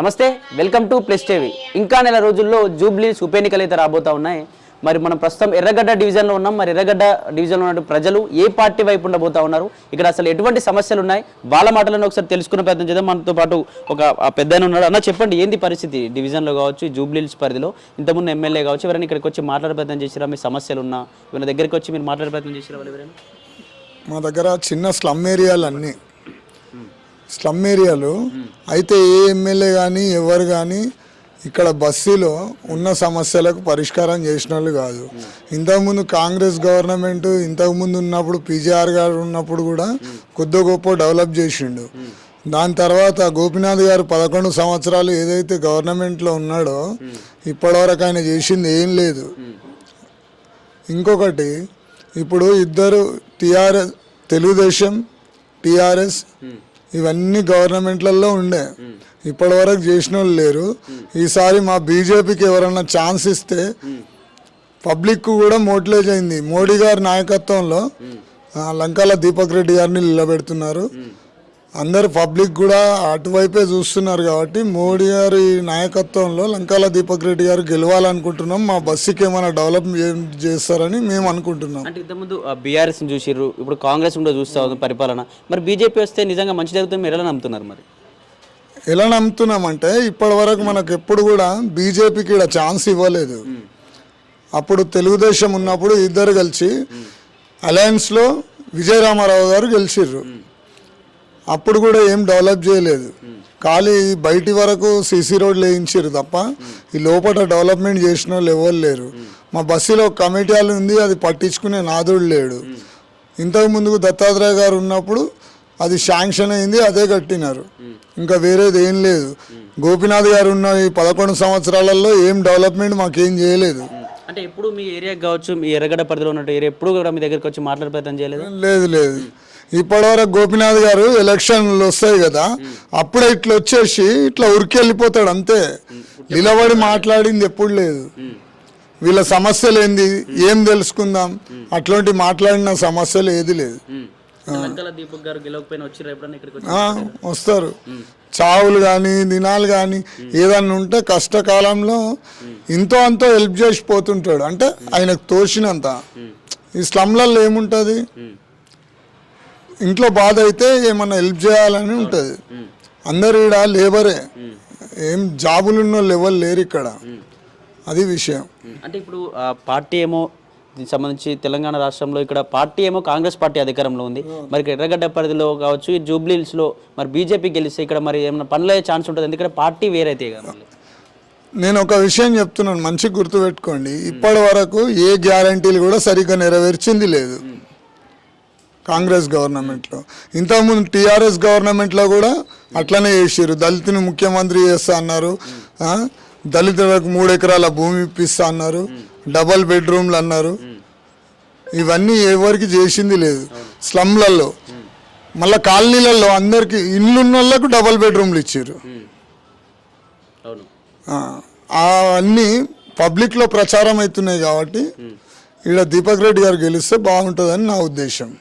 నమస్తే welcome to plus TV. ఇంకా నెల రోజుల్లో జూబ్లీస్ ఉప ఎన్నికలు అయితే రాబోతా ఉన్నాయి. మరి మనం ప్రస్తుతం ఎర్రగడ్డ డివిజన్లో ఉన్నాం. మరి ఎర్రగడ్డ డివిజన్లో ఉన్న ప్రజలు ఏ పార్టీ వైపు ఉండబోతా ఉన్నారు? ఇక్కడ అసలు ఎటువంటి సమస్యలు ఉన్నాయి? వాళ్ళ మాటలను ఒకసారి తెలుసుకునే ప్రయత్నం చేద్దాం. మనతో పాటు ఒక పెద్ద ఉన్నాడు. అన్న చెప్పండి ఏంది పరిస్థితి? డివిజన్లో కావచ్చు జూబ్లీస్ పరిధిలో. ఇంతకుముందు ఎమ్మెల్యే కావచ్చు ఎవరైనా ఇక్కడికి వచ్చి మాట్లాడే ప్రయత్నం చేసిరా? మీ సమస్యలు ఉన్నా ఇవన్న దగ్గరికి వచ్చి మీరు మాట్లాడే ప్రయత్నం చేసిరా వాళ్ళు ఎవరైనా? మా దగ్గర చిన్న స్లమ్ ఏరియాలన్నీ స్లమ్ ఏరియాలు అయితే ఏ ఎమ్మెల్యే కానీ ఎవరు కానీ ఇక్కడ బస్సీలో ఉన్న సమస్యలకు పరిష్కారం చేసిన వాళ్ళు కాదు. ఇంతకుముందు కాంగ్రెస్ గవర్నమెంట్ ఇంతకుముందు ఉన్నప్పుడు పీజీఆర్ గారు ఉన్నప్పుడు కూడా కొద్ది గొప్ప డెవలప్ చేసిండు. దాని తర్వాత గోపినాథ్ గారు పదకొండు సంవత్సరాలు ఏదైతే గవర్నమెంట్లో ఉన్నాడో ఇప్పటివరకు ఆయన చేసింది ఏం లేదు. ఇంకొకటి ఇప్పుడు ఇద్దరు టిఆర్ఎస్ తెలుగుదేశం టిఆర్ఎస్ ఇవన్నీ గవర్నమెంట్లలో ఉండే. ఇప్పటి వరకు చేసిన వాళ్ళు లేరు. ఈసారి మా బీజేపీకి ఎవరన్నా ఛాన్స్ ఇస్తే పబ్లిక్ కూడా మోటిలేజ్ అయింది. మోడీ గారి నాయకత్వంలో లంకాల దీపక్ రెడ్డి గారిని నిలబెడుతున్నారు. అందరు పబ్లిక్ కూడా అటువైపే చూస్తున్నారు కాబట్టి మోడీ గారి నాయకత్వంలో లంకాల దీపక్ రెడ్డి గారు గెలవాలనుకుంటున్నాం. మా బస్సుకి ఏమైనా డెవలప్ చేస్తారని మేము అనుకుంటున్నాం. అంటే ఇంతకుముందు బీఆర్ఎస్ చూసిర్రు. ఇప్పుడు కాంగ్రెస్ కూడా చూస్తా ఉంది పరిపాలన. మరి బీజేపీ వస్తే నిజంగా మంచి జరుగుతుంది మీరు ఎలా నమ్ముతున్నారు మరి? ఎలా నమ్ముతున్నామంటే ఇప్పటి వరకు మనకు ఎప్పుడు కూడా బీజేపీకి ఇక్కడ ఛాన్స్ ఇవ్వలేదు. అప్పుడు తెలుగుదేశం ఉన్నప్పుడు ఇద్దరు కలిసి అలయన్స్లో విజయరామారావు గారు గెలిచిర్రు. అప్పుడు కూడా ఏం డెవలప్ చేయలేదు. ఖాళీ బయటి వరకు సీసీ రోడ్లు వేయించారు తప్ప ఈ లోపల డెవలప్మెంట్ చేసిన వాళ్ళు ఎవరు లేరు. మా బస్సులో ఒక కమిటీ హాల్ ఉంది అది పట్టించుకునే నాదుడు లేడు. ఇంతకు ముందుకు దత్తాత్రేయ గారు ఉన్నప్పుడు అది శాంక్షన్ అయింది అదే కట్టినారు. ఇంకా వేరేది ఏం లేదు. గోపినాథ్ గారు ఉన్న ఈ పదకొండు సంవత్సరాలలో ఏం డెవలప్మెంట్ మాకేం చేయలేదు. అంటే ఎప్పుడు మీ ఏరియాకి కావచ్చు మీ ఎర్రగడ్డ పరిధిలో ఉన్న ఏరియా ఎప్పుడు కూడా మీ దగ్గరికి వచ్చి మాట్లాడే ప్రయత్నం చేయలేదు? లేదు లేదు. ఇప్పటివరకు గోపినాథ్ గారు ఎలక్షన్లు వస్తాయి కదా అప్పుడే ఇట్లా వచ్చేసి ఇట్లా ఉరికి వెళ్ళిపోతాడు అంతే నిలబడి మాట్లాడింది ఎప్పుడు లేదు. వీళ్ళ సమస్యలు ఏంది? ఏం తెలుసుకుందాం? అట్లాంటి మాట్లాడిన సమస్యలు ఏది లేదు. వస్తారు. చావులు కానీ దినాలు కానీ ఏదన్నా ఉంటే కష్టకాలంలో ఇంతో అంతో హెల్ప్ చేసి పోతుంటాడు. అంటే ఆయనకు తోచినంత. ఈ స్లమ్లలో ఏముంటుంది? ఇంట్లో బాధ అయితే ఏమన్నా హెల్ప్ చేయాలని ఉంటుంది. అందరు ఈడ లేబరే ఏం జాబులు ఉన్న ఎవరు లేరు ఇక్కడ. అది విషయం. అంటే ఇప్పుడు పార్టీ ఏమో దీనికి సంబంధించి తెలంగాణ రాష్ట్రంలో ఇక్కడ పార్టీ ఏమో కాంగ్రెస్ పార్టీ అధికారంలో ఉంది. మరి ఇక్కడ ఎర్రగడ్డ పరిధిలో కావచ్చు ఈ జూబ్లీహిల్స్లో మరి బీజేపీ గెలిస్తే ఇక్కడ మరి ఏమైనా పనులు అయ్యే ఛాన్స్ ఉంటుంది. ఎందుకంటే పార్టీ వేరైతే నేను ఒక విషయం చెప్తున్నాను మంచి గుర్తుపెట్టుకోండి. ఇప్పటి వరకు ఏ గ్యారంటీలు కూడా సరిగ్గా నెరవేర్చింది లేదు. కాంగ్రెస్ గవర్నమెంట్లో. ఇంతకుముందు టీఆర్ఎస్ గవర్నమెంట్లో కూడా అట్లనే చేసారు దళితుని ముఖ్యమంత్రి చేస్తా అన్నారు. దళితులకు మూడు ఎకరాల భూమి ఇప్పిస్తా అన్నారు. డబల్ బెడ్రూమ్లు అన్నారు. ఇవన్నీ ఎవరికి చేసింది లేదు. స్లమ్లలో. మళ్ళీ కాలనీలలో అందరికి ఇల్లున్న వాళ్ళకు డబల్ బెడ్రూమ్లు ఇచ్చారు అవన్నీ పబ్లిక్లో ప్రచారం అవుతున్నాయి కాబట్టి ఇక్కడ దీపక్ రెడ్డి గారు గెలిస్తే బాగుంటుందని నా ఉద్దేశం.